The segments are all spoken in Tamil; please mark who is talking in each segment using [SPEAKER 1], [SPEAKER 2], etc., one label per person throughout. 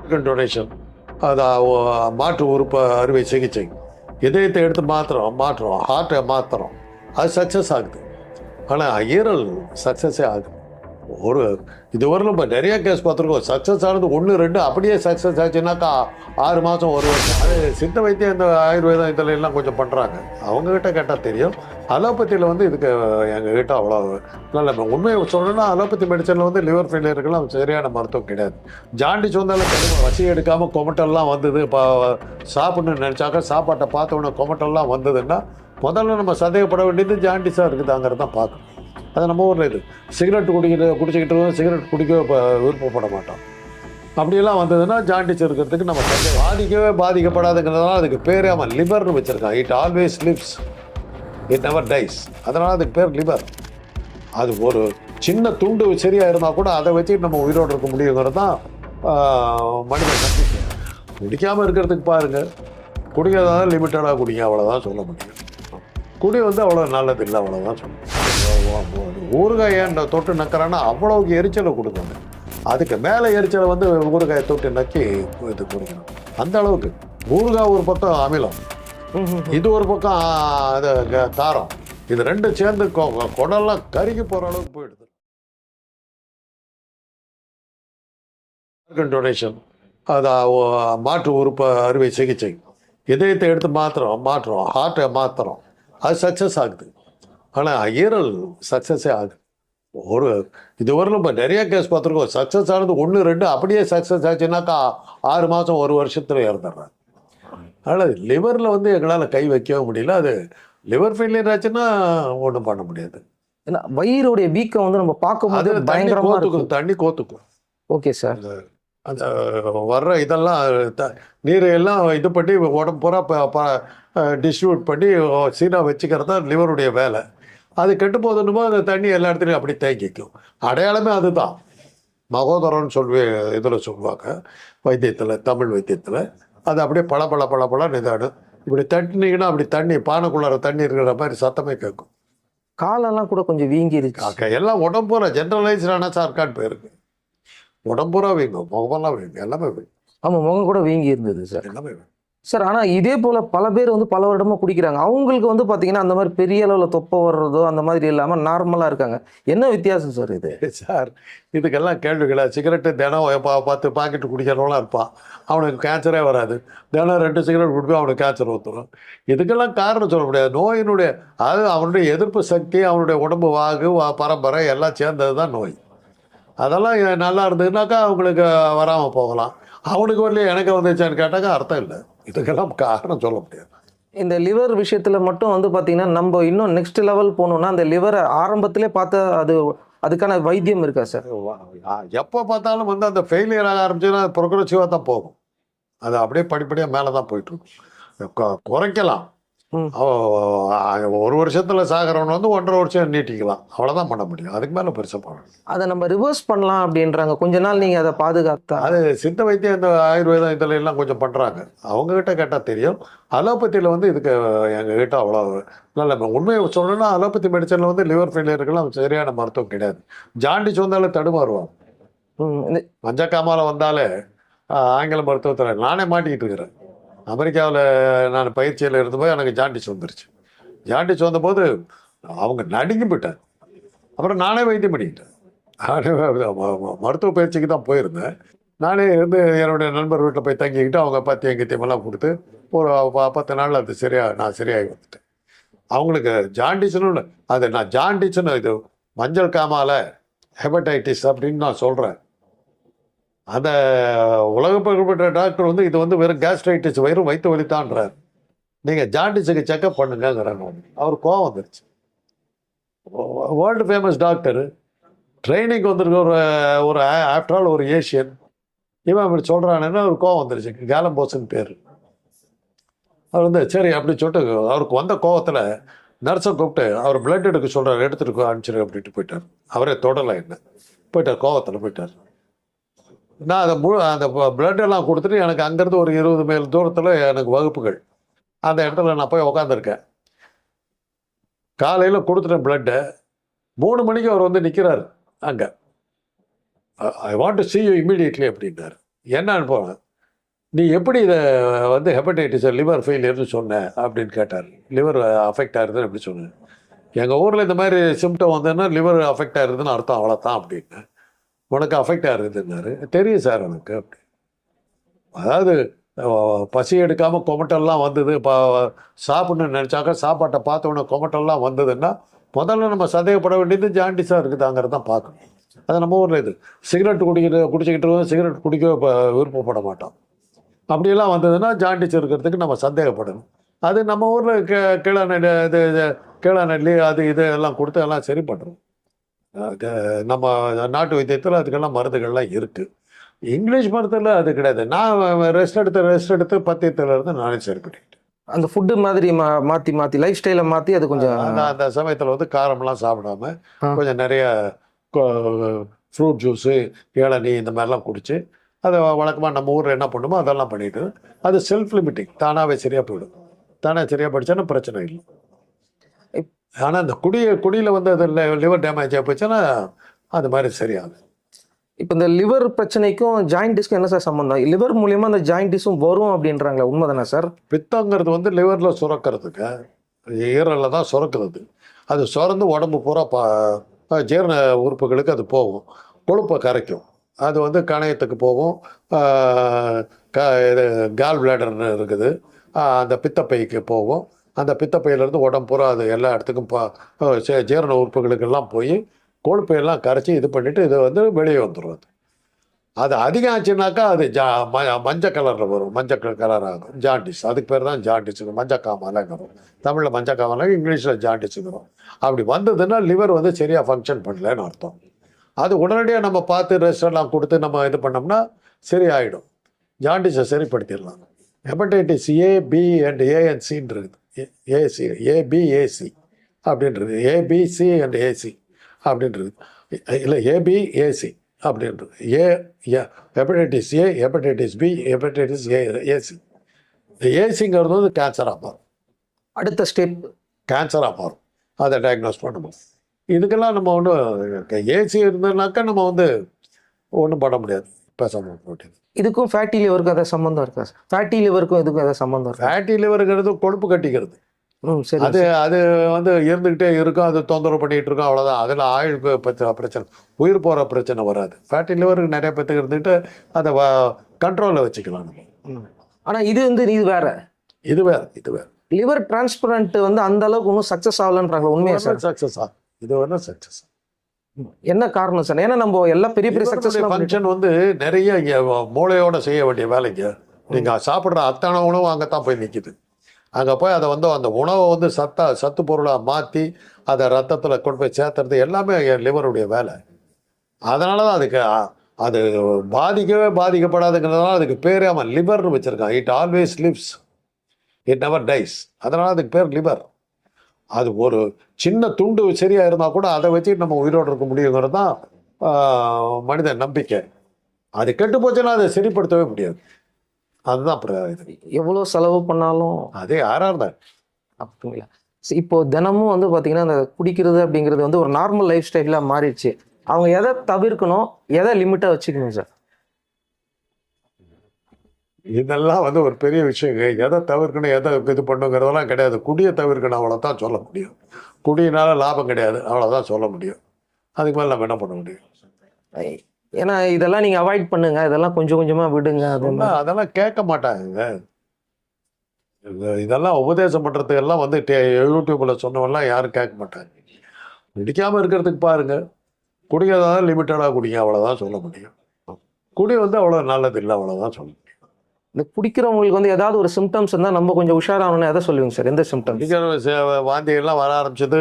[SPEAKER 1] ஆர்கன் டொனேஷன் அது மாற்று உறுப்பு அறுவை சிகிச்சை. இதயத்தை எடுத்து மாத்திரம் மாற்றுறோம் ஹார்ட்டை மாத்திரம் அது சக்ஸஸ் ஆகுது. ஆனால் ஈரல் சக்ஸஸே ஆகுது. ஒரு இதுவரையிலும் இப்போ நிறைய கேஸ் பார்த்துருக்கோம். சக்ஸஸ் ஆனது ஒன்று ரெண்டு அப்படியே சக்ஸஸ் ஆச்சுன்னாக்கா ஆறு மாதம் ஒரு வருஷம். அது சித்த வைத்தியம் இந்த ஆயுர்வேதம் இதில் எல்லாம் கொஞ்சம் பண்ணுறாங்க அவங்கக்கிட்ட கேட்டால் தெரியும். அலோபதியில் வந்து இதுக்கு எங்ககிட்ட அவ்வளோ நல்ல உண்மையை சொல்லணும்னா அலோபதி மெடிசனில் வந்து லிவர் ஃபெயிலியருக்கெல்லாம் சரியான மருத்துவம் கிடையாது. ஜாண்டிஸ் வந்தாலும் வசி எடுக்காமல் கொமட்டெல்லாம் வந்தது. இப்போ சாப்பிட்ணுன்னு நினச்சாக்க சாப்பாட்டை பார்த்த உடனே கொமட்டெல்லாம் வந்ததுன்னா முதல்ல நம்ம சந்தேகப்பட வேண்டியது ஜாண்டிஸாக இருக்குதாங்கிறத பார்க்கணும். அது நம்ம ஊரில் இது. சிகரெட் குடிக்கிட்டு குடிச்சிக்கிட்டு சிகரெட் குடிக்க இப்போ விருப்பப்பட மாட்டோம். அப்படியெல்லாம் வந்ததுன்னா ஜாண்டிஸ் இருக்கிறதுக்கு நம்ம பாதிக்கவே பாதிக்கப்படாதுங்கிறதுனால அதுக்கு பேரே அவன் லிவர்னு வச்சுருக்கான். It always lives it never dies அதனால் அதுக்கு பேர் லிவர் அது ஒரு சின்ன துண்டு சரியாக இருந்தால் கூட அதை வச்சு நம்ம உயிரோடு இருக்க முடியுங்கிறது தான் மனிதன் மனித நம்பிக்கை குடிக்காமல் இருக்கிறதுக்கு பாருங்கள் குடிக்கிறதா லிமிட்டடாக குடிங்க அவ்வளோதான் சொல்ல முடியும். குடி வந்து அவ்வளோ நல்லது இல்லை அவ்வளோதான் சொல்ல முடியும். ஊறுகாய் ஏன் தொட்டு நக்கிறான்னா அவ்வளோக்கு எரிச்சலை கொடுக்குங்க அதுக்கு மேலே எரிச்சலை வந்து ஊறுகாயை தொட்டு நக்கி இது குடிக்கணும். அந்த அளவுக்கு. ஊறுகாய் ஒரு பக்கம் அமிலம். இது ஒரு பக்கம் அது காரம். இது ரெண்டும் சேர்ந்து கொ- கொ- குடல்லாம் கருகி போகிற அளவுக்கு போயிடுது. டொனேஷன் அது மாற்று உறுப்பு அறுவை சிகிச்சை. இதயத்தை எடுத்து மாத்திரம் மாற்றுறோம். ஹார்ட்டை மாத்திரம் அது சக்ஸஸ் ஆகுது. ஆனால் ஈரல் சக்ஸஸே ஆகுது ஒரு இதுவரையிலும் இப்போ நிறைய கேஸ் பார்த்துருக்கோம். சக்ஸஸ் ஆனது ஒன்று ரெண்டு அப்படியே சக்ஸஸ் ஆச்சுன்னாக்கா ஆறு மாதம் ஒரு வருஷத்தில் இறந்துடுறாங்க. அதனால் லிவரில் வந்து எங்களால் கை வைக்கவே முடியல. அது லிவர் ஃபெயிலியர் ஆச்சுன்னா ஒன்றும் பண்ண முடியாது.
[SPEAKER 2] ஏன்னா வயிறுடைய வீக்கம் வந்து நம்ம
[SPEAKER 1] அது
[SPEAKER 2] பார்க்கும்போது
[SPEAKER 1] தண்ணி
[SPEAKER 2] பயங்கரமா இருக்கும்.
[SPEAKER 1] கோத்துக்கும் தண்ணி கோத்துக்கும்.
[SPEAKER 2] Okay sir.
[SPEAKER 1] அந்த வர்ற இதெல்லாம் த- நீரை எல்லாம் இது பண்ணி உடம்பு பூரா டிஸ்ட்ரிபியூட் பண்ணி சீனாக வச்சுக்கிறது தான் லிவருடைய வேலை. அது கெட்டு போதுன்னுமோ அந்த தண்ணி எல்லா இடத்துலையும் அப்படி தேங்கிக்கும். அடையாளமே அதுதான். மகோதரம்னு சொல்லி இதில் சொல்லுவாங்க வைத்தியத்தில் தமிழ் வைத்தியத்தில். அது அப்படியே பள பள பள பள நிதானம் இப்படி தட்டினீங்கன்னா அப்படி தண்ணி பானைக்குள்ளார தண்ணி இருக்கிற மாதிரி சத்தமே கேட்கும்.
[SPEAKER 2] காலெல்லாம் கூட கொஞ்சம் வீங்கிருச்சு.
[SPEAKER 1] காக்கா எல்லாம் உடம்புற ஜென்ரலைஸ்டான சார்காட் போயிருக்கு உடம்புறா வீங்கும் முகமெல்லாம் வீங்கும் எல்லாமே வீங்கும்.
[SPEAKER 2] ஆமா முகம் கூட வீங்கி இருந்தது சார்.
[SPEAKER 1] எல்லாமே வீங்கும்.
[SPEAKER 2] சார் ஆனால் இதே போல் பல பேர் வந்து பல வருடமாக குடிக்கிறாங்க. அவங்களுக்கு வந்து பார்த்தீங்கன்னா அந்த மாதிரி பெரிய அளவில் தொப்பை வர்றதோ அந்த மாதிரி இல்லாமல் நார்மலாக இருக்காங்க. என்ன வித்தியாசம் சார் இது?
[SPEAKER 1] சார் இதுக்கெல்லாம் கேள்விகளா சிகரெட்டு தினம் பா பத்து பாக்கெட்டு குடிக்கிறவங்களாம் இருப்பான். அவனுக்கு கேன்சரே வராது. தினம் ரெண்டு சிகரெட் குடிப்போம் அவனுக்கு கேன்சர் வந்துடும் இதுக்கெல்லாம் காரணம் சொல்ல முடியாது. நோயினுடைய அது அவனுடைய எதிர்ப்பு சக்தி அவனுடைய உடம்பு வாகு வா- பரம்பரை எல்லாம் சேர்ந்தது தான் நோய். அதெல்லாம் நல்லா இருந்ததுனாக்கா அவங்களுக்கு வராமல் போகலாம். அவனுக்கு வரலையே எனக்கு வந்துச்சான்னு கேட்டாக்கா அர்த்தம் இல்லை. இதுக்கெல்லாம் காரணம் சொல்ல முடியாது.
[SPEAKER 2] இந்த லிவர் விஷயத்துல மட்டும் வந்து பாத்தீங்கன்னா நம்ம இன்னும் நெக்ஸ்ட் லெவல் போகணும்னா அந்த லிவரை ஆரம்பத்திலே பார்த்து அது அதுக்கான வைத்தியம் இருக்கா சார்
[SPEAKER 1] எப்போ பார்த்தாலும் வந்து அந்த ஃபெயிலியர் ஆக ஆரம்பிச்சுன்னா அது ப்ரொக்ரெசிவாக தான் போகும். அது அப்படியே படிப்படியாக மேலே தான் போயிட்டு இருக்கும். கொ- குறைக்கலாம். ஒரு வருஷத்தில் சாகிறவன் வந்து ஒன்றரை வருஷம் நீட்டிக்கலாம். அவ்வளோதான் பண்ண முடியும். அதுக்கு மேலே பெருசாக பண்ணணும்
[SPEAKER 2] அதை நம்ம ரிவர்ஸ் பண்ணலாம் அப்படின்றாங்க. கொஞ்ச நாள் நீங்க அதை பாதுகாத்தா?
[SPEAKER 1] அது சித்த வைத்தியம் இந்த ஆயுர்வேதம் இதில் எல்லாம் கொஞ்சம் பண்ணுறாங்க அவங்கக்கிட்ட கேட்டால் தெரியும். அலோபதியில் வந்து இதுக்கு எங்ககிட்ட அவ்வளோ நல்ல உண்மையை சொல்லணும்னா அலோபதி மெடிசனில் வந்து லிவர் ஃபெயிலியருக்கெல்லாம் சரியான மருத்துவம் கிடையாது. ஜாண்டிஸ் வந்தாலே தடுமாறுவாங்க மஞ்சக்காமால வந்தாலே ஆங்கில மருத்துவத்தில் நானே மாட்டிக்கிட்டு இருக்கிறேன். அமெரிக்காவில் நான் பயிற்சியில் இருந்தபோது எனக்கு ஜாண்டிஸ் வந்துருச்சு. ஜாண்டிஸ் வந்தபோது அவங்க நடுங்கி போயிட்டாங்க. அப்புறம் நானே வைத்தியம் பண்ணிக்கிட்டேன். நானே மருத்துவ பயிற்சிக்கு தான் போயிருந்தேன். நானே இருந்து என்னுடைய நண்பர் வீட்டில் போய் தங்கிக்கிட்டு அவங்க பத்தியம் கித்தியமெல்லாம் கொடுத்து ஒரு ப- பத்து நாளில் அது சரியாக நான் சரியாகி வந்துட்டேன். அவங்களுக்கு ஜாண்டிஸ்னு அது நான் ஜாண்டிஸ்னு இது மஞ்சள் காமால ஹெபடைட்டிஸ் அப்படின்னு நான் சொல்கிறேன் அந்த உலக புகழ்பெற்ற டாக்டர் வந்து இது வந்து வெறும் கேஸ்ட்ரைட்டிஸ் வெறும் வயிற்று வலித்தான்றார் நீங்கள் ஜாண்டிஸுக்கு செக்அப் பண்ணுங்கிறாங்க அவர். கோவம் வந்துருச்சு. வேர்ல்டு ஃபேமஸ் டாக்டர் ட்ரைனிங் வந்திருக்க ஒரு ஒரு ஆஃப்டர் ஆல் ஒரு ஏஷியன் இவன் இப்படி சொல்கிறானுன்னு ஒரு கோவம் வந்துருச்சு. கேலம்போஸ்ன்னு பேர். அவர் வந்து சரி அப்படி சொல்லிட்டு அவருக்கு வந்த கோவத்தில் நர்ஸை கூப்பிட்டு அவர் பிளட் எடுக்க சொல்கிறார் எடுத்துட்டு அனுப்பிச்சிரு அப்படின்ட்டு போயிட்டார். அவரே தொடலை என்ன. போயிட்டார் கோவத்தில் போயிட்டார். நான் அதை முழு அந்த பிளட்டெல்லாம் கொடுத்துட்டு எனக்கு அங்கேருந்து ஒரு இருபது மைல் தூரத்தில் எனக்கு வகுப்புகள். அந்த இடத்துல நான் போய் உக்காந்துருக்கேன். காலையில் கொடுத்துட்டேன் பிளட்டை மூணு மணிக்கு அவர் வந்து நிற்கிறார் அங்கே. I want to see you immediately அப்படின்னார். என்னன்னு போனேன் நீ எப்படி இதை வந்து ஹெப்படைட்டிஸ் லிவர் ஃபெயிலியர்னு சொன்ன? அப்படின்னு கேட்டார். லிவர் அஃபெக்ட் ஆயிருதுன்னு எப்படி சொன்னேன் எங்கள் ஊரில் இந்த மாதிரி சிம்டம் வந்ததுன்னா லிவர் அஃபெக்ட் ஆயிருதுன்னு அர்த்தம் அவ்வளோதான் அப்படின்னு உனக்கு அஃபெக்ட் ஆகுதுன்னாரு தெரியும் சார் எனக்கு அப்படி. அதாவது பசி எடுக்காமல் கொமட்டெல்லாம் வந்தது. இப்போ சாப்பிடணும்னு நினச்சாக்கா சாப்பாட்டை பார்த்த உடனே கொமட்டெல்லாம் வந்ததுன்னா முதல்ல நம்ம சந்தேகப்பட வேண்டியது ஜாண்டிஸாக இருக்குதாங்கிறத தான் பார்க்கணும். அது நம்ம ஊரில் இது. சிகரெட் குடிக்கிற குடிச்சிக்கிட்டு இருக்கோம் சிகரெட் குடிக்க இப்போ விருப்பப்பட மாட்டோம் அப்படியெல்லாம் வந்ததுன்னா ஜாண்டிஸ் இருக்கிறதுக்கு நம்ம சந்தேகப்படணும். அது நம்ம ஊரில் கே கீழே நெல்லி இது இது கீழே நெல்லி அது இது எல்லாம் கொடுத்து எல்லாம் சரி பண்ணுறோம் நம்ம நாட்டு வைத்தியத்தில் அதுக்கெல்லாம் மருந்துகள்லாம் இருக்குது இங்கிலீஷ் மருந்துல அது கிடையாது. நான் ரெஸ்ட் எடுத்து ரெஸ்ட் எடுத்து பத்தியத்துல இருந்து நானே சரி பண்ணிக்கிட்டேன்.
[SPEAKER 2] அந்த ஃபுட்டு மாதிரி மா மாற்றி மாற்றி லைஃப் ஸ்டைலை மாற்றி அது கொஞ்சம்
[SPEAKER 1] அந்த அந்த சமயத்தில் வந்து காரம்லாம் சாப்பிடாம. கொஞ்சம் நிறைய ஃப்ரூட் ஜூஸு இளநீ இந்த மாதிரிலாம் குடிச்சு அதை வழக்கமாக நம்ம ஊரில் என்ன பண்ணுமோ அதெல்லாம் பண்ணிட்டு அது செல்ஃப் லிமிட்டிங் தானாகவே சரியாக போயிடும். தானே சரியாக படித்தானா பிரச்சனை இல்லை. ஆனால் இந்த குடிய குடியில் வந்து அது லிவர் டேமேஜ் ஆகி போச்சுன்னா அது மாதிரி சரியாகும்
[SPEAKER 2] இப்போ இந்த லிவர் பிரச்சனைக்கும் ஜாயிண்டிஸ்க்கும் என்ன சார் சம்மந்தம் லிவர் மூலியமா அந்த ஜாயிண்டிஸும் வரும் அப்படின்றாங்களே உண்மைதானே சார்
[SPEAKER 1] பித்தங்கிறது வந்து லிவரில் சுரக்கிறதுக்கு ஈரலில் தான் சுரக்கிறது. அது சுரந்து உடம்பு பூரா பா ஜீரண உறுப்புகளுக்கு அது போகும். கொழுப்பை கரைக்கும். அது வந்து கணையத்துக்கு போகும். க இது கால் பிளாடர்னு இருக்குது. அந்த பித்தப்பைக்கு போகும். அந்த பித்தப்பையிலேருந்து உடம்பு பூரா அது எல்லா இடத்துக்கும் பா ஜீரண உறுப்புகளுக்கெல்லாம் போய் கொழுப்பையெல்லாம் கரைச்சி இது பண்ணிவிட்டு இது வந்து வெளியே வந்துடுறது. அது அதிகம் ஆச்சுனாக்கா அது ஜா ம மஞ்சள் கலரில் வரும். மஞ்சள் கலர் ஆகும் ஜாண்டிஸ். அதுக்கு பேர் தான் ஜாண்டிஸுக்கு மஞ்சள் காமாலைங்கிறோம் தமிழில் மஞ்சள் காமாலை இங்கிலீஷில் ஜாண்டிஸுங்கிறோம் அப்படி வந்ததுன்னா லிவர் வந்து சரியாக ஃபங்க்ஷன் பண்ணலன்னு அர்த்தம். அது உடனடியாக நம்ம பார்த்து ரெஸ்ட் எல்லாம் கொடுத்து நம்ம இது பண்ணோம்னா சரியாயிடும். ஜாண்டிஸை சரிப்படுத்திடலாம். ஹெப்படைட்டிஸ் ஏ பி அண்ட் ஏஎன்சின்னு இருக்குது A C A B A C அப்படின்றது. ஏபிசி அண்ட் ஏசி அப்படின்றது. இல்லை ஏபி ஏசி அப்படின்றது. A hepatitis A hepatitis B hepatitis A A C இந்த ஏசிங்கிறது வந்து கேன்சராக மாறும்.
[SPEAKER 2] அடுத்த ஸ்டெப்
[SPEAKER 1] கேன்சராக மாறும். அதை டயக்னோஸ் பண்ணுவோம் இதுக்கெல்லாம் நம்ம ஒன்றும் ஏசி இருந்ததுனாக்கா நம்ம வந்து ஒன்றும் பண்ண முடியாது. பேசாமல் போட்டு
[SPEAKER 2] இதுக்கும் ஃபேட்டி லிவருக்கும் ஏதாவது சம்மந்தம் இருக்கா சார் ஃபேட்டி லிவருக்கும் இதுக்கும் ஏதாவது சம்மந்தம் இருக்கா?
[SPEAKER 1] ஃபேட்டி லிவருங்கிறது கொழுப்பு கட்டிக்கிறது.
[SPEAKER 2] ம் சரி
[SPEAKER 1] அது அது வந்து இருந்துக்கிட்டே இருக்கும் அது தொந்தரவு பண்ணிகிட்டு இருக்கும் அவ்வளோதான் அதில் ஆயுள் பிரச்சனை உயிர் போகிற பிரச்சனை வராது. ஃபேட்டி லிவருக்கு நிறைய பேத்துக்கு இருந்துட்டு அதை கண்ட்ரோலில் வச்சுக்கலாம் நம்ம.
[SPEAKER 2] ம். ஆனா இது வந்து இது வேற.
[SPEAKER 1] இது வேறு இது வேறு.
[SPEAKER 2] லிவர் டிரான்ஸ்பிளண்ட் வந்து அந்த அளவுக்கு இன்னும் சக்ஸஸ் ஆகலன்றாங்களா உண்மையா சார்
[SPEAKER 1] சக்ஸஸா இது வேணும் சக்ஸஸ்
[SPEAKER 2] என்ன காரணம் சார்? ஏன்னா நம்ம எல்லாம் பெரிய பெரிய சக்ஸஸ்
[SPEAKER 1] ஃபங்க்ஷன் வந்து நிறைய இங்க மூளையோட செய்ய வேண்டிய வேலைங்க. நீங்க சாப்பிட்ற அத்தனை உணவு அங்கே தான் போய் நிற்கிது அங்கே போய் அதை வந்து அந்த உணவை வந்து சத்தா சத்து பொருளாக மாற்றி அதை ரத்தத்தில் கொண்டு போய் சேர்த்துறது எல்லாமே லிவருடைய வேலை. அதனால தான் அதுக்கு அது பாதிக்கவே பாதிக்கப்படாதுங்கிறதுனால அதுக்கு பேரே அவன் லிவர்னு வச்சுருக்கான். It always lives it never dies அதனால அதுக்கு பேர் லிவர். அது ஒரு சின்ன துண்டு சரியா இருந்தால் கூட அதை வச்சு நம்ம உயிரோடு இருக்க முடியுங்கிறது தான் மனித நம்பிக்கை. அது கெட்டு போச்சுன்னா அதை சரிப்படுத்தவே முடியாது. அதுதான் இது
[SPEAKER 2] எவ்வளோ செலவு பண்ணாலும்
[SPEAKER 1] அதே யாராக இருந்தால்
[SPEAKER 2] அப்படிங்களா? இப்போ தினமும் வந்து பார்த்தீங்கன்னா அந்த குடிக்கிறது அப்படிங்கிறது வந்து ஒரு நார்மல் லைஃப் ஸ்டைலாக மாறிடுச்சு. அவங்க எதை தவிர்க்கணும் எதை லிமிட்டாக வச்சுக்கணும் சார்?
[SPEAKER 1] இதெல்லாம் வந்து ஒரு பெரிய விஷயங்க எதை தவிர்க்கணும் எதை இது பண்ணுங்கிறதெல்லாம் கிடையாது. குடியை தவிர்க்கணும் அவ்வளோதான் சொல்ல முடியும். குடியினால லாபம் கிடையாது அவ்வளோதான் சொல்ல முடியும். அதுக்கு மேலே நம்ம என்ன பண்ண முடியும்?
[SPEAKER 2] ஏன்னா இதெல்லாம் நீங்கள் அவாய்ட் பண்ணுங்க. இதெல்லாம் கொஞ்சம் கொஞ்சமாக விடுங்க. அது
[SPEAKER 1] சொன்னா அதெல்லாம் கேட்க மாட்டாங்க. இது- இதெல்லாம் உபதேசம் பண்ணுறதுக்கு எல்லாம் வந்து யூடியூப்ல சொன்னவெல்லாம் யாரும் கேட்க மாட்டாங்க. குடிக்காம இருக்கிறதுக்கு பாருங்க. குடிக்கிறதா லிமிட்டடாக குடிங்க அவ்வளோதான் சொல்ல முடியும். குடி வந்து அவ்வளோ நல்லது இல்லை அவ்வளோதான் சொல்ல முடியும்.
[SPEAKER 2] இந்த குடிக்கிறவங்களுக்கு வந்து ஏதாவது ஒரு சிம்டம்ஸ் இருந்தால் நம்ம கொஞ்சம் உஷாராகணும்னு எதை சொல்லுவீங்க சார். எந்த சிம்டம்ஸ்
[SPEAKER 1] குடிக்கிற சே- வாந்தி எல்லாம் வர ஆரம்பிச்சது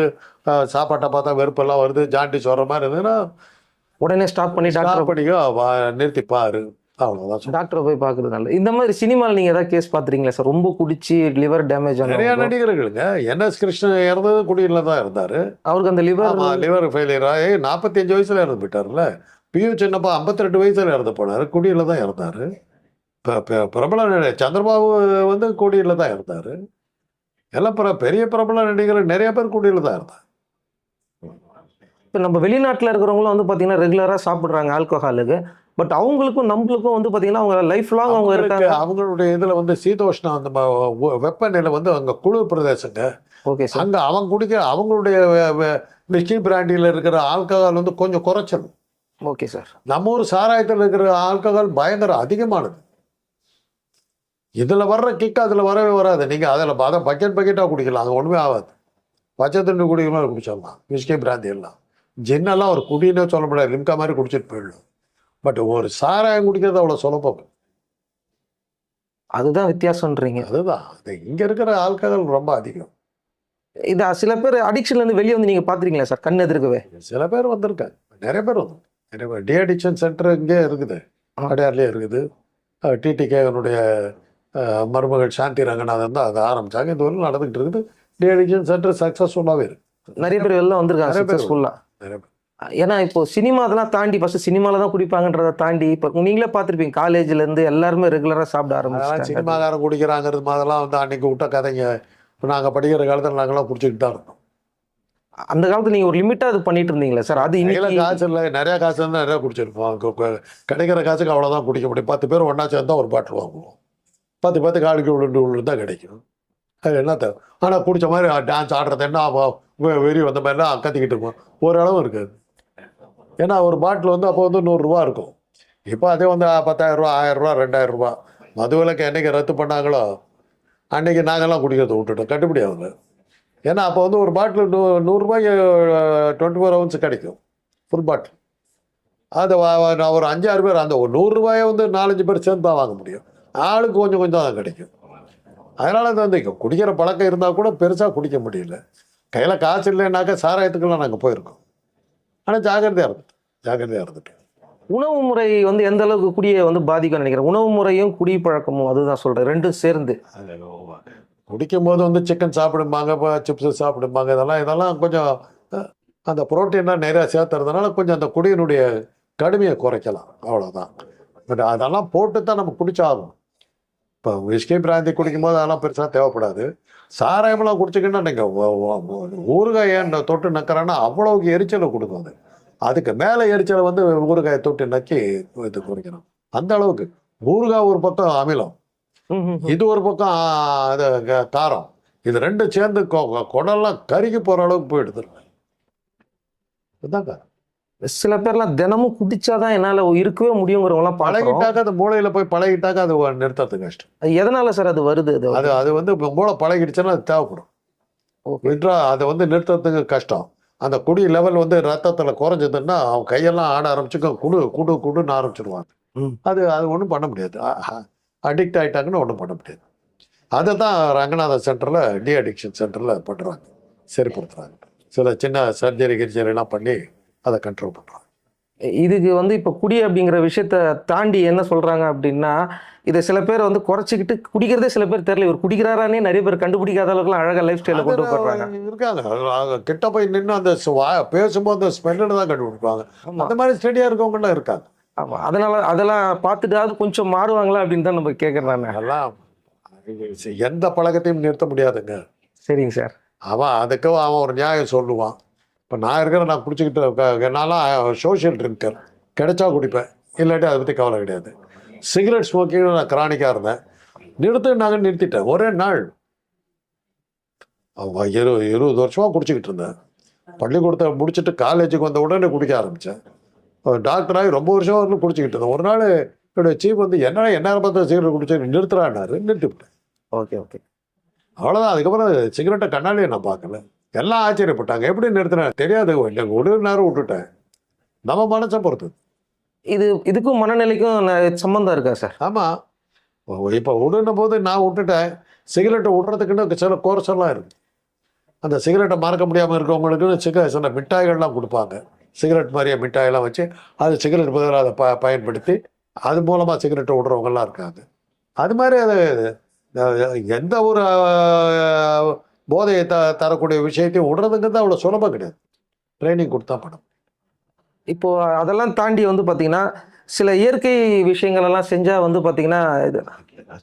[SPEAKER 1] சாப்பாட்டை பார்த்தா வெறுப்பெல்லாம் வருது ஜாண்டிஸ் வர மாதிரி இருந்ததுன்னா
[SPEAKER 2] உடனே ஸ்டாப் பண்ணி டாக்டர்
[SPEAKER 1] பண்ணிக்கோ நிறுத்தி பாரு. அவ்வளோதான்
[SPEAKER 2] டாக்டரை போய் பார்க்குறது நல்லது. இந்த மாதிரி சினிமாவில் நீங்கள் ஏதாவது கேஸ் பார்த்துறீங்களா சார்? ரொம்ப குடிச்சு லிவர் டேமேஜ்
[SPEAKER 1] நிறைய நடிகர்களுங்க. என்எஸ் கிருஷ்ணன் இறந்தது குடியில் தான் இருந்தாரு.
[SPEAKER 2] அவருக்கு அந்த லிவர்
[SPEAKER 1] லிவர் ஃபெயிலியர் ஆகி நாற்பத்தஞ்சு வயசுல இறந்து போயிட்டார்ல பியூ சின்னப்பா 52 வயசுல இறந்து போனாரு குடியில தான் இறந்தாரு. பிரபல நடி- சந்திரபாபு வந்து குடியில தான் இறந்தாரு எல்லாம் பிற பெரிய பிரபல நடிகர் நிறைய பேர் குடியில தான் இருந்தார்
[SPEAKER 2] இப்போ நம்ம வெளிநாட்டில் இருக்கிறவங்களும் வந்து பார்த்தீங்கன்னா ரெகுலராக சாப்பிட்றாங்க ஆல்கோஹாலுக்கு. பட் அவங்களுக்கும் நம்மளுக்கும் வந்து பார்த்தீங்கன்னா அவங்க லைஃப் லாங் அவங்க இருக்காங்க.
[SPEAKER 1] அவங்களுடைய இதுல வந்து சீதோஷ்ணம் அந்த வெப்பநிலை வந்து அங்க குளிர் பிரதேசங்க.
[SPEAKER 2] Okay sir.
[SPEAKER 1] அங்க அவங்க குடிக்க அவங்களுடைய விஸ்கி பிராண்டியில் இருக்கிற ஆல்கஹால் வந்து கொஞ்சம் குறைச்சல்
[SPEAKER 2] ஓகே சார்.
[SPEAKER 1] நம்ம ஊர் சாராயத்தில் இருக்கிற ஆல்கஹால் பயங்கர அதிகமானது. இதுல வர்ற கிக் அதுல வரவே வராது. நீங்க அதில் அதை பக்கெட் பக்கெட்டா குடிக்கலாம். அது ஒண்ணுமே ஆகாது. பச்சை தண்ணி குடிக்கலாம் குடிச்சிடலாம். விஸ்கி பிராந்தி எல்லாம். ஜின்னெல்லாம் ஒரு குடின்னே சொல்ல முடியாது. லிம்கா மாதிரி குடிச்சிட்டு போயிடலாம். பட் ஒரு சாராயம் குடிக்கிறது அவ்வளோ சுலபம்.
[SPEAKER 2] அதுதான் வித்தியாசம்ன்றீங்க.
[SPEAKER 1] அதுதான். அது இங்க இருக்கிற ஆல்கஹால் ரொம்ப அதிகம்.
[SPEAKER 2] இது சில பேர் அடிக்ஷன்ல இருந்து வெளியே வந்து நீங்க பாத்துறீங்களா சார்? கண் எதிர்க்கவே?
[SPEAKER 1] சில பேர் வந்திருக்காங்க. நிறைய பேர் வந்து நிறைய பேர். டி அடிக்ஷன் சென்டர் இங்கே இருக்குது.
[SPEAKER 2] ஆ.
[SPEAKER 1] அடையார்லேயே இருக்குது. டிடிகேனுடைய மருமகள் சாந்தி ரங்கநாதன் தான் அதை ஆரம்பிச்சாங்க. இது வரைக்கும் நடந்துகிட்டு இருக்குது. டி அடிக்ஷன் சென்டர் சக்ஸஸ்ஃபுல்லாகவே இருக்கு.
[SPEAKER 2] நிறைய பேர் வெளில வந்திருக்காங்க. சக்சஸ்ஃபுல்லா
[SPEAKER 1] நிறைய பேர்.
[SPEAKER 2] ஏன்னா இப்போ சினிமா அதெல்லாம் தாண்டி ஃபர்ஸ்ட் சினிமால தான் குடிப்பாங்கன்றதை தாண்டி இப்போ நீங்களே பார்த்துருப்பீங்க. காலேஜ்ல இருந்து எல்லாருமே ரெகுலரா சாப்பிட ஆரம்பிச்சிட்டாங்க.
[SPEAKER 1] சினிமாக்காரன் குடிக்கிறாங்கிறது மாதிரிலாம் வந்து அன்னைக்கு விட்ட கதைங்க. இப்போ நாங்கள் படிக்கிற காலத்தில் நாங்களாம் குடிச்சிக்கிட்டு தான் இருந்தோம்.
[SPEAKER 2] அந்த காலத்துல நீங்க ஒரு லிமிட்டா அது பண்ணிட்டு இருந்தீங்களா சார்? அது இன்னைக்கு
[SPEAKER 1] காசு இல்லை. நிறைய காசு இருந்தால் நிறைய குடிச்சிருப்போம். கிடைக்கிற காசுக்கு அவ்வளோதான் குடிக்க முடியும். பத்து பேர் ஒன்றா சேர்ந்தா ஒரு பாட்டில் வாங்குவோம். பத்து பத்து காலுக்கு உளுண்டு தான் கிடைக்கும். அது என்ன தேவை ஆனால் பிடிச்ச மாதிரி டான்ஸ் ஆடுறது என்ன வெறி வந்த மாதிரிலாம் கத்திக்கிட்டு இருப்போம். ஓரளவு இருக்காது. ஏன்னா ஒரு பாட்டில் வந்து அப்போ வந்து நூறுரூவா இருக்கும். இப்போ அதே வந்து பத்தாயிரரூவா ஆயிரரூவா ரெண்டாயிரரூபா மதுவிலக்கு என்றைக்கு ரத்து பண்ணாங்களோ அன்னைக்கு நாங்கள்லாம் குடிக்கிறத விட்டுட்டோம். கட்டுப்படி ஆகல. ஏன்னா அப்போ வந்து ஒரு பாட்டில் நூ நூறுரூபாய்க்கு டுவெண்ட்டி ஃபோர் ஹவர்ஸ் கிடைக்கும். ஃபுல் பாட்டில் அது நான் ஒரு அஞ்சாறு பேர் அந்த ஒரு நூறுரூவாயை வந்து நாலஞ்சு பேர் சேர்ந்து தான் வாங்க முடியும். ஆளுக்கு கொஞ்சம் கொஞ்சம் தான் கிடைக்கும். அதனால அது வந்து குடிக்கிற பழக்கம் இருந்தால் கூட பெருசாக குடிக்க முடியல. கையில் காசு இல்லைன்னாக்கா சாராயத்துக்கெல்லாம் நாங்கள் போயிருக்கோம். ஆனால் ஜாக்கிரதையாக இருந்துட்டோம் ஜாக்கிரதையாக இருந்துட்டோம்
[SPEAKER 2] உணவு முறை வந்து எந்த அளவுக்கு குடியை வந்து பாதிக்கும் நினைக்கிறேன். உணவு முறையும் குடி பழக்கமும் அதுதான் சொல்றேன். ரெண்டும் சேர்ந்து.
[SPEAKER 1] குடிக்கும் போது வந்து சிக்கன் சாப்பிடும்பாங்க இப்போ சிப்ஸ் சாப்பிடும்பாங்க இதெல்லாம் இதெல்லாம் கொஞ்சம் அந்த புரோட்டீன்லாம் நிறையா சேர்த்துறதுனால கொஞ்சம் அந்த குடியினுடைய கடுமையை குறைக்கலாம். அவ்வளோதான் பட் அதெல்லாம் போட்டு தான் நம்ம குடிச்சாகணும். இப்போ விஸ்கி பிராந்தி குடிக்கும்போது அதெல்லாம் பெருசாக தேவைப்படாது. சாராயமெல்லாம் குடிச்சிக்கின்னா நீங்கள் ஊறுகாய் ஏன் தொட்டு நக்கிறேன்னா அவ்வளவுக்கு எரிச்சலை கொடுக்கும் அது. அதுக்கு மேலே எரிச்சலை வந்து ஊறுகாயை தொட்டு நக்கி இது குறைக்கணும் அந்த அளவுக்கு. ஊறுகாய் ஒரு பக்கம் அமிலம். இது ஒரு பக்கம் அது க- காரம். இது ரெண்டும் சேர்ந்து குடல்லாம் கருகி போற அளவுக்கு போயிடுது இதுதான் காரணம்.
[SPEAKER 2] சில பேர்லாம் தினமும் குடிச்சாதான் என்னால இருக்கவே முடியுங்கிறவங்களாம்
[SPEAKER 1] பழகிட்டாக்க அது மூளையில போய் பழகிட்டாக்க அது நிறுத்துறது கஷ்டம்.
[SPEAKER 2] எதனால சார் அது வருது? அது
[SPEAKER 1] அது அது வந்து இப்ப மூளை பழகிடுச்சுன்னா அது தேவைப்படும். விட்ரா அதை வந்து நிறுத்துறதுக்கு கஷ்டம். அந்த குடி லெவல் வந்து ரத்தத்துல குறைஞ்சதுன்னா அவன் கையெல்லாம் ஆட ஆரம்பிச்சுக்க குடு குடு குடுன்னு ஆரம்பிச்சிருவாங்க.
[SPEAKER 2] ம்.
[SPEAKER 1] அது அது ஒன்றும் பண்ண முடியாது. அடிக்ட் ஆயிட்டாங்கன்னு ஒன்றும் பண்ண முடியாது. அதை தான் ரங்கநாதன் சென்டரில் டி அடிக்ஷன் சென்டரில் பண்ணுறாங்க சரிப்படுத்துறாங்க. சில சின்ன சர்ஜரி கிர்ஜரிலாம் பண்ணி அதை கண்ட்ரோல் பண்ணுறாங்க
[SPEAKER 2] இதுக்கு வந்து இப்போ குடி அப்படிங்கிற விஷயத்த தாண்டி என்ன சொல்றாங்க அப்படின்னா இதை சில பேர் வந்து குறைச்சிக்கிட்டு குடிக்கிறதே சில பேர் தெரியல. இவர் குடிக்கிறாரானே நிறைய பேர் கண்டுபிடிக்காத அளவுக்குலாம் அழகா லைஃப் ஸ்டைல கொண்டு போடுறாங்க.
[SPEAKER 1] இருக்காங்க கிட்ட போய் நின்று அந்த பேசும்போது அந்த ஸ்மெல்லு தான் கண்டுபிடிப்பாங்க. அந்த மாதிரி ஸ்டெடியாக இருக்கவங்கலாம் இருக்காங்க.
[SPEAKER 2] ஆமா. அதனால அதெல்லாம் பார்த்துட்டாவது கொஞ்சம் மாறுவாங்களா அப்படின்னு தான் நம்ம கேட்கறேன் நான்.
[SPEAKER 1] அதெல்லாம் எந்த பழக்கத்தையும் நிறுத்த முடியாதுங்க.
[SPEAKER 2] சரிங்க சார்.
[SPEAKER 1] அவன் அதுக்கு அவன் ஒரு நியாயம் சொல்லுவான். இப்போ நான் இருக்கிற நான் குடிச்சிக்கிட்டு என்னாலாம் சோஷியல் ட்ரிங்கர் கிடைச்சா குடிப்பேன். இல்லாட்டி அதை பற்றி கவலை கிடையாது. சிகரெட் ஸ்மோக்கிங் நான் கிரானிக்காக இருந்தேன். நிறுத்து நாங்கள் நிறுத்திட்டேன். ஒரே நாள். அவங்க இரு இருபது வருஷமாக குடிச்சிக்கிட்டு இருந்தேன். பள்ளிக்கூடத்தை முடிச்சுட்டு காலேஜுக்கு வந்த உடனே குடிக்க ஆரம்பித்தேன் டாக்டராகி ரொம்ப வருஷம் வரலும் குடிச்சிக்கிட்டு இருந்தேன். ஒரு நாள் என்னுடைய சீஃப் வந்து என்ன என்ன பார்த்தா சிகரெட் குடிச்சு? நிறுத்துறான்னாரு நிறுத்திவிட்டேன்.
[SPEAKER 2] ஓகே ஓகே
[SPEAKER 1] அவ்வளோதான் அதுக்கப்புறம் சிகரெட்டை கண்ணாலேயே நான் பார்க்கல. எல்லாம் ஆச்சரியப்பட்டாங்க. எப்படி நிறுத்தினேன் தெரியாது எனக்கு ஒரு நேரம் விட்டுட்டேன். நம்ம மனசை பொறுத்து
[SPEAKER 2] இது இதுக்கும் மனநிலைக்கும் சம்பந்தம் இருக்கா சார்?
[SPEAKER 1] ஆமாம் இப்போ விடுன போது நான் விட்டுட்டேன். சிகரெட்டை விடுறதுக்குன்னு சில கோர்ஸ் எல்லாம் இருக்கு. அந்த சிகரெட்டை மறக்க முடியாமல் இருக்கவங்களுக்கு சிக சில மிட்டாய்கள்லாம் கொடுப்பாங்க. சிகரெட் மாதிரியே மிட்டாயெல்லாம் வச்சு அது சிகரெட் பதிலாக அதை ப பயன்படுத்தி அது மூலமாக சிகரெட்டை விடுறவங்கலாம் இருக்காங்க. அது மாதிரி அது எந்த ஒரு போதையை த தரக்கூடிய விஷயத்தையும் விடுறதுங்கிறது அவ்வளோ சுலபம் கிடையாது. ட்ரைனிங் கொடுத்தா படம்
[SPEAKER 2] இப்போ அதெல்லாம் தாண்டி வந்து பார்த்தீங்கன்னா சில இயற்கை விஷயங்கள் எல்லாம் செஞ்சா வந்து பார்த்தீங்கன்னா இது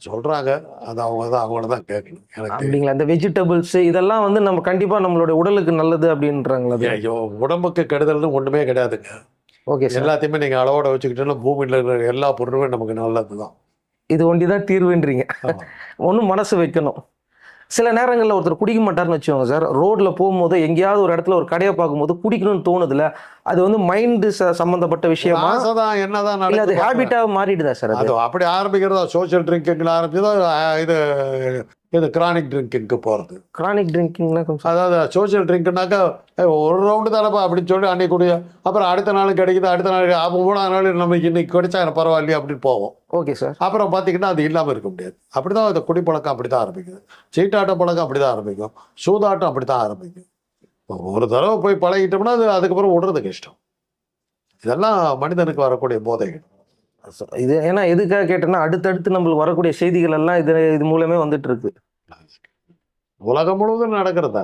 [SPEAKER 1] சொல்கிறாங்க அது அவங்க தான் அவங்கள தான் கேட்கணும். எனக்கு.
[SPEAKER 2] அப்படிங்களா? இந்த வெஜிடபிள்ஸ் இதெல்லாம் வந்து நம்ம கண்டிப்பா நம்மளுடைய உடலுக்கு நல்லது அப்படின்றாங்களா?
[SPEAKER 1] ஐயோ உடம்புக்கு கெடுதல்னு ஒன்றுமே கிடையாதுங்க.
[SPEAKER 2] Okay sir.
[SPEAKER 1] எல்லாத்தையுமே நீங்கள் அளவோட வச்சுக்கிட்டோன்னா பூமியில் இருக்கிற எல்லா பொருளுமே நமக்கு நல்லது தான்
[SPEAKER 2] இது ஒண்டி தான் தீர்வுன்றீங்க ஒன்றும் மனசு வைக்கணும். சில நேரங்களில் ஒருத்தர் குடிக்க மாட்டார்னு வச்சுக்கோங்க சார். ரோட்டில் போகும்போது எங்கேயாவது ஒரு இடத்துல ஒரு கடையை பார்க்கும்போது குடிக்கணும்னு தோணுதில்ல அது வந்து மைண்டு சம்பந்தப்பட்ட விஷயமா?
[SPEAKER 1] தான் என்னதான்
[SPEAKER 2] இல்ல அது
[SPEAKER 1] நடக்குது
[SPEAKER 2] ஹேபிட்டா மாறிடுதா சார் அது?
[SPEAKER 1] அப்படி ஆரம்பிக்கிறதா சோஷியல் ட்ரிங்கிங்கில் ஆரம்பிச்சதா இது இது கிரானிக் ட்ரிங்கிங்க்கு போகிறது
[SPEAKER 2] கிரானிக் ட்ரிங்கிங்னா கொஞ்சம்
[SPEAKER 1] அதாவது சோஷியல் ட்ரிங்க்னாக்கா ஒரு ரவுண்டு தானப்பா அப்படின்னு சொல்லி அன்னைக்கு குடிய அப்புறம் அடுத்த நாள் கிடைக்குது அடுத்த நாள் அப்போ மூணாவது நாள் நமக்கு இன்னைக்கு கிடைச்சா எனக்கு பரவாயில்லையே அப்படின்னு போவோம்.
[SPEAKER 2] Okay sir.
[SPEAKER 1] அப்புறம் பார்த்தீங்கன்னா அது இல்லாமல் இருக்க முடியாது. அப்படி தான் அந்த குடிப்பழக்கம் அப்படி தான் ஆரம்பிக்குது. சீட்டாட்ட பழக்கம் அப்படி தான் ஆரம்பிக்கும். சூதாட்டம் அப்படி தான் ஆரம்பிக்கும் ஒரு தடவை போய் பழகிட்டோம்னா அது அதுக்கப்புறம் விடுறது கஷ்டம் இதெல்லாம் மனிதனுக்கு வரக்கூடிய போதைகள்.
[SPEAKER 2] இது ஏன்னா எதுக்காக கேட்டேன்னா அடுத்தடுத்து நம்மளுக்கு வரக்கூடிய செய்திகள் எல்லாம் இது இது மூலமே வந்துட்டு இருக்கு.
[SPEAKER 1] உலகம் முழுவதும் நடக்கிறதா?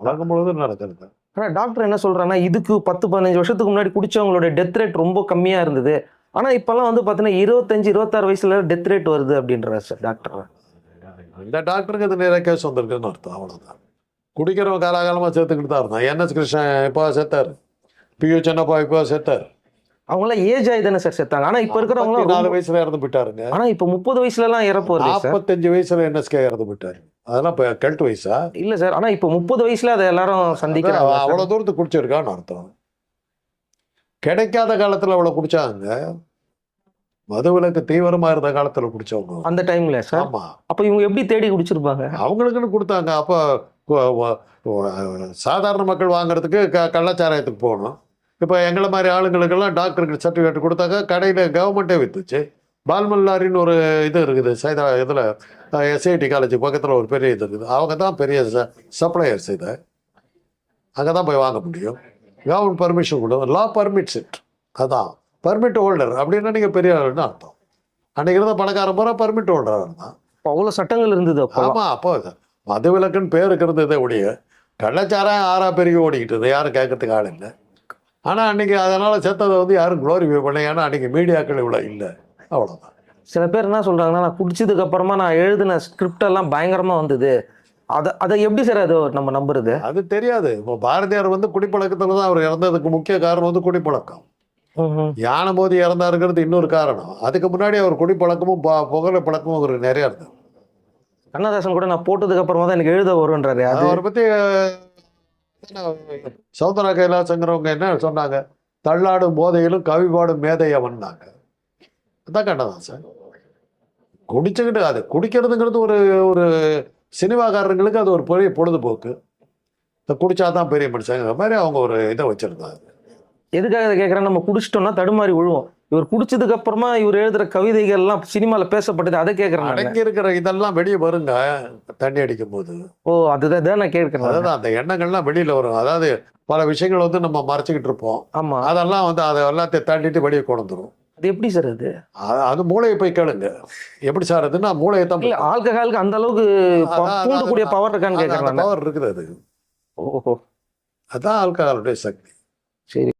[SPEAKER 1] உலகம் முழுவதும் நடக்கிறது?
[SPEAKER 2] ஆனா டாக்டர் என்ன சொல்றாங்கன்னா இதுக்கு பத்து பதினஞ்சு வருஷத்துக்கு முன்னாடி குடிச்சவங்களோட டெத் ரேட் ரொம்ப கம்மியா இருந்தது. ஆனா இப்பெல்லாம் வந்து பாத்தீங்கன்னா இருபத்தஞ்சு இருபத்தாறு வயசுல டெத் ரேட் வருது அப்படின்றாரு சார் டாக்டர்
[SPEAKER 1] இந்த டாக்டருக்கு இது நிறைய கேஸ் வந்திருக்குன்னு அர்த்தம் அவ்வளோதான் குடிக்கிறவன் காலாகாலமாக சேர்த்துக்கிட்டு தான் இருந்தான். என்எஸ் கிருஷ்ணன் இப்போ செத்தார் பியூ சென்னப்பா இப்போ செத்தார்
[SPEAKER 2] அவங்களாம் ஏஜ் ஆகி தானே சார் செத்தாங்க ஆனா இப்ப இருக்கிறவங்க
[SPEAKER 1] நாலு வயசுல இறந்து போயிட்டாருங்க.
[SPEAKER 2] ஆனா இப்ப முப்பது வயசுல எல்லாம் இறப்பு
[SPEAKER 1] நாற்பத்தஞ்சு வயசுல என்எஸ்கே இறந்து போயிட்டாரு. அதெல்லாம் இப்போ கெல்ட் வயசா?
[SPEAKER 2] இல்ல சார். ஆனா இப்ப முப்பது வயசுல அதை எல்லாரும் சந்திக்கிறாங்க.
[SPEAKER 1] அவ்வளவு தூரத்துக்கு குடிச்சிருக்கான்னு அர்த்தம். கிடைக்காத காலத்துல அவ்வளவு குடிச்சாங்க. மதுவிலக்கு தீவிரமா இருந்த காலத்துல குடிச்சவங்க.
[SPEAKER 2] அந்த டைம்ல சார்.
[SPEAKER 1] ஆமா.
[SPEAKER 2] அப்ப இவங்க எப்படி தேடி குடிச்சிருப்பாங்க?
[SPEAKER 1] அவங்களுக்குன்னு கொடுத்தாங்க. அப்போ சாதாரண மக்கள் வாங்குறதுக்கு க கள்ளச்சாராயத்துக்கு போகணும். இப்போ எங்களை மாதிரி ஆளுங்களுக்கெல்லாம் டாக்டருக்கு சர்டிஃபிகேட் கொடுத்தாங்க கடையில் கவர்மெண்ட்டே வித்துச்சு. பால்மல்லாரின்னு ஒரு இது இருக்குது சைதா இதில் எஸ்ஐடி காலேஜ் பக்கத்தில் ஒரு பெரிய இது இருக்குது. அவங்க தான் பெரிய சப்ளையர்ஸ் இதை அங்கே தான் போய் வாங்க முடியும். கவர்மெண்ட் பர்மிஷன் கொடு லா பர்மிட்ஸ் இட் அதான். பர்மிட் ஹோல்டர் அப்படின்னா நீங்கள் பெரிய ஆளுன்னு அர்த்தம். அன்றைக்கி இருந்த பணக்காரன் பூரா பர்மிட் ஹோல்டர் தான்
[SPEAKER 2] அப்ப அவ்வளவு சட்டங்கள் இருந்தது அப்போ
[SPEAKER 1] ஆமா அப்போ மது விலக்குன்னு பேருக்கு இருந்ததே ஒழிய கள்ளச்சாராயம் ஆறா பெருகி ஓடிக்கிட்டு இருந்தது யாரும் கேட்கறதுக்கு ஆள் இல்லை. ஆனா அன்னைக்கு அதனால செத்ததை வந்து யாரும் குளோரிஃபை பண்ணல. ஏன்னா அன்னைக்கு மீடியாக்கள் இவ்வளோ இல்லை. அவ்வளோதான்
[SPEAKER 2] சில பேர் என்ன சொல்றாங்கன்னா நான் குடிச்சதுக்கு அப்புறமா நான் எழுதின ஸ்கிரிப்ட் எல்லாம் பயங்கரமா வந்தது. அதை அதை எப்படி சார் அது நம்ம நம்புறது?
[SPEAKER 1] அது தெரியாது. இப்போ பாரதியார் வந்து குடிப்பழக்கத்துல தான் அவர் இறந்ததுக்கு முக்கிய காரணம் வந்து குடிப்பழக்கம். யானை மோதி இறந்தாருங்கிறது இன்னொரு காரணம். அதுக்கு முன்னாடி அவர் குடிப்பழக்கமும் புகழ பழக்கமும் ஒரு நிறைய இருந்தது.
[SPEAKER 2] கண்ணதாசன் கூட நான் போட்டதுக்கு அப்புறமா தான் எனக்கு எழுத வரும்ன்றாரு. அது
[SPEAKER 1] அவரை பத்தி சௌந்தரா கைலாசங்கிறவங்க என்ன சொன்னாங்க? தள்ளாடும் போதையிலும் கவி பாடும் மேதை அவன்னாங்க. அதான் கண்டதான் சார் குடிச்சுக்கிட்டு அது குடிக்கிறதுங்கிறது ஒரு ஒரு சினிமாக்காரங்களுக்கு அது ஒரு பெரிய பொழுதுபோக்கு. இந்த குடிச்சாதான் பெரிய மனுஷங்கிற மாதிரி அவங்க ஒரு இதை வச்சிருந்தாங்க.
[SPEAKER 2] எதுக்காக இதை கேட்குறேன் நம்ம குடிச்சிட்டோம்னா தடுமாறி விழுவோம். இவர் குடிச்சதுக்கு அப்புறமா இவர் எழுதுற கவிதைகள் எல்லாம் சினிமால பேசப்பட்டது அதை கேட்கறேன்.
[SPEAKER 1] அடங்கி இருக்கிற இதெல்லாம் வெளியே வருங்க தண்ணி அடிக்கும் போது
[SPEAKER 2] ஓ அதுதான் நான் கேட்கறேன்
[SPEAKER 1] அதாவது அந்த எண்ணங்கள்லாம் வெளியில வரும். அதாவது பல விஷயங்கள் வந்து நம்ம மறைச்சிக்கிட்டு இருப்போம்.
[SPEAKER 2] ஆமா.
[SPEAKER 1] அதெல்லாம் வந்து அதை எல்லாத்தையும் தள்ளிட்டு வெளியே கொண்டு வந்துரும்.
[SPEAKER 2] அது எப்படி சார் அது?
[SPEAKER 1] அது- மூளையை போய் கேளுங்க. எப்படி சார் அதுன்னா மூளையை தான்
[SPEAKER 2] ஆல்கஹாலுக்கு அந்த அளவுக்கு தூண்டக்கூடிய பவர் இருக்கான்னு கேட்கறேன்.
[SPEAKER 1] பவர் இருக்குது அது.
[SPEAKER 2] ஓஹோ.
[SPEAKER 1] அதான் ஆல்கஹாலுடைய சக்தி.
[SPEAKER 2] சரி.